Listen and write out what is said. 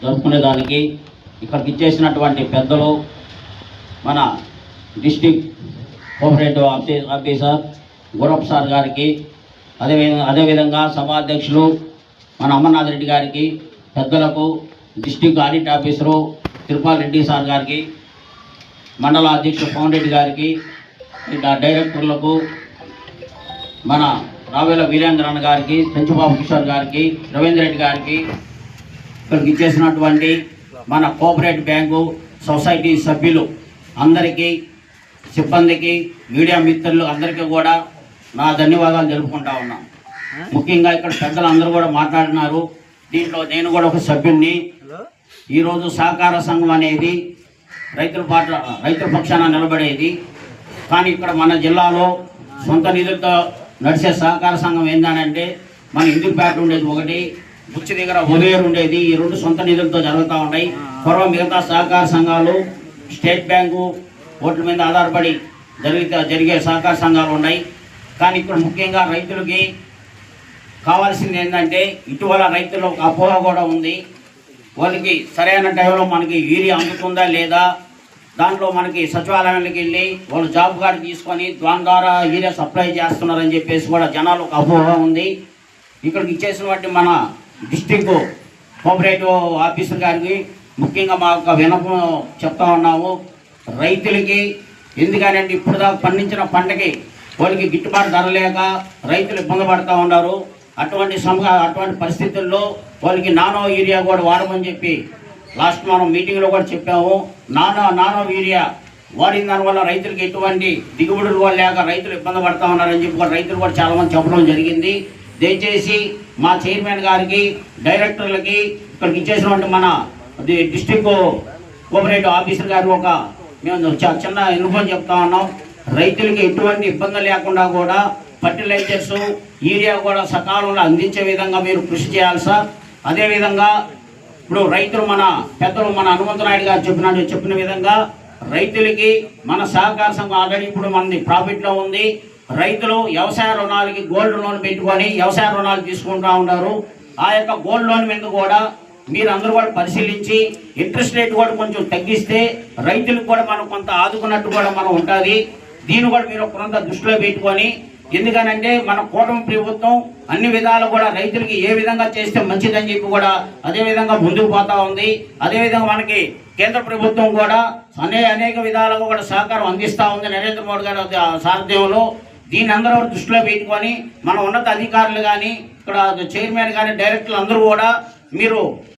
జరుపుకునేదానికి ఇక్కడికి ఇచ్చేసినటువంటి పెద్దలు మన డిస్టిక్ కోఆపరేటివ్ ఆఫీ ఆఫీసర్ గురప్ సార్ గారికి అదేవిధంగా అదేవిధంగా సభాధ్యక్షులు మన అమర్నాథ్ రెడ్డి గారికి పెద్దలకు district audit officer Tirupal Reddy sir గారికి మండల అధ్యక్షుడు పవన్ రెడ్డి గారికి డైరెక్టర్లకు మన రావేల వీరేంద్రన్న గారికి పెంచుబాబు కిషోర్ గారికి రవీంద్ర రెడ్డి గారికి ఇక్కడికి ఇచ్చేసినటువంటి మన కోఆపరేటివ్ బ్యాంకు సొసైటీ సభ్యులు అందరికీ సిబ్బందికి మీడియా మిత్రులు అందరికీ కూడా నా ధన్యవాదాలు తెలుపుకుంటా ఉన్నాను ముఖ్యంగా ఇక్కడ పెద్దలు అందరూ కూడా మాట్లాడినారు దీంట్లో నేను కూడా ఒక సభ్యుడిని ఈరోజు సహకార సంఘం అనేది రైతుల పాట రైతుల పక్షాన నిలబడేది. కానీ ఇక్కడ మన జిల్లాలో సొంత నిధులతో నడిచే సహకార సంఘం ఏంటంటే మన ఇందుపేట ఉండేది ఒకటి. బుచ్చి దగ్గర ఉదయం ఉండేది. ఈ రెండు సొంత నిధులతో జరుగుతూ ఉన్నాయి. పూర్వం మిగతా సహకార సంఘాలు స్టేట్ బ్యాంకు ఓట్ల మీద ఆధారపడి జరిగితే జరిగే సహకార సంఘాలు ఉన్నాయి. కానీ ఇప్పుడు ముఖ్యంగా రైతులకి కావాల్సింది ఏంటంటే ఇటీవల రైతుల్లో ఒక అపోహ కూడా ఉంది. వాళ్ళకి సరైన టైంలో మనకి యూరియా అందుతుందా లేదా? దాంట్లో మనకి సచివాలయానికి వెళ్ళి వాళ్ళు జాబ్ కార్డు తీసుకొని దాని ద్వారా యూరియా సప్లై చేస్తున్నారని చెప్పేసి కూడా జనాలు ఒక అపోహ ఉంది. ఇక్కడికి ఇచ్చేసినటువంటి మన డిస్టిక్ కోఆపరేటివ్ ఆఫీసర్ గారికి ముఖ్యంగా మా యొక్క వినపం చెప్తా ఉన్నాము. రైతులకి ఎందుకనంటే ఇప్పుడు దాకా పండించిన పంటకి వాళ్ళకి గిట్టుబాటు ధర లేక రైతులు ఇబ్బంది పడుతూ ఉన్నారు. అటువంటి సమ అటువంటి పరిస్థితుల్లో వాళ్ళకి నానో యూరియా కూడా వాడమని చెప్పి లాస్ట్ మనం మీటింగ్లో కూడా చెప్పాము. నానో నానో యూరియా వాడిన దానివల్ల రైతులకు ఎటువంటి దిగుబడులు కూడా లేక రైతులు ఇబ్బంది పడతా ఉన్నారని చెప్పి కూడా రైతులు కూడా చాలా మంది చెప్పడం జరిగింది. దయచేసి మా చైర్మన్ గారికి డైరెక్టర్లకి ఇక్కడికి ఇచ్చేసినటువంటి మన అది డిస్టిక్ కోఆపరేటివ్ ఆఫీసర్ గారు ఒక మేము చ- చిన్న ఇన్ఫోన్ చెప్తా ఉన్నాం. రైతులకి ఎటువంటి ఇబ్బంది లేకుండా కూడా ఫర్టిలైజర్స్ యూరియా కూడా సకాలంలో అందించే విధంగా మీరు కృషి చేయాలి సార్. అదేవిధంగా ఇప్పుడు రైతులు మన పెద్దలు మన హనుమంతనాయుడు గారు చెప్పినట్టు చెప్పిన విధంగా రైతులకి మన సహకార సంఘం ఆల్రెడీ ఇప్పుడు మనది ప్రాఫిట్లో ఉంది. రైతులు వ్యవసాయ రుణాలకి గోల్డ్ లోన్ పెట్టుకొని వ్యవసాయ రుణాలు తీసుకుంటా ఉన్నారు. ఆ యొక్క గోల్డ్ లోన్ మీద కూడా మీరు అందరూ కూడా పరిశీలించి ఇంట్రెస్ట్ రేట్ కూడా కొంచెం తగ్గిస్తే రైతులకు కూడా మనం కొంత ఆదుకున్నట్టు కూడా మనం ఉంటుంది దీన్ని కూడా మీరు కొంత దృష్టిలో పెట్టుకొని ఎందుకనంటే మన కూటమి ప్రభుత్వం అన్ని విధాలు కూడా రైతులకి ఏ విధంగా చేస్తే మంచిదని చెప్పి కూడా అదే విధంగా ముందుకు పోతా ఉంది. అదేవిధంగా మనకి కేంద్ర ప్రభుత్వం కూడా అనే అనేక విధాలుగా కూడా సహకారం అందిస్తూ ఉంది నరేంద్ర మోడీ గారి సారథ్యంలో. దీన్ని అందరూ దృష్టిలో పెట్టుకొని మన ఉన్నత అధికారులు కానీ ఇక్కడ చైర్మన్ కానీ డైరెక్టర్లు అందరూ కూడా మీరు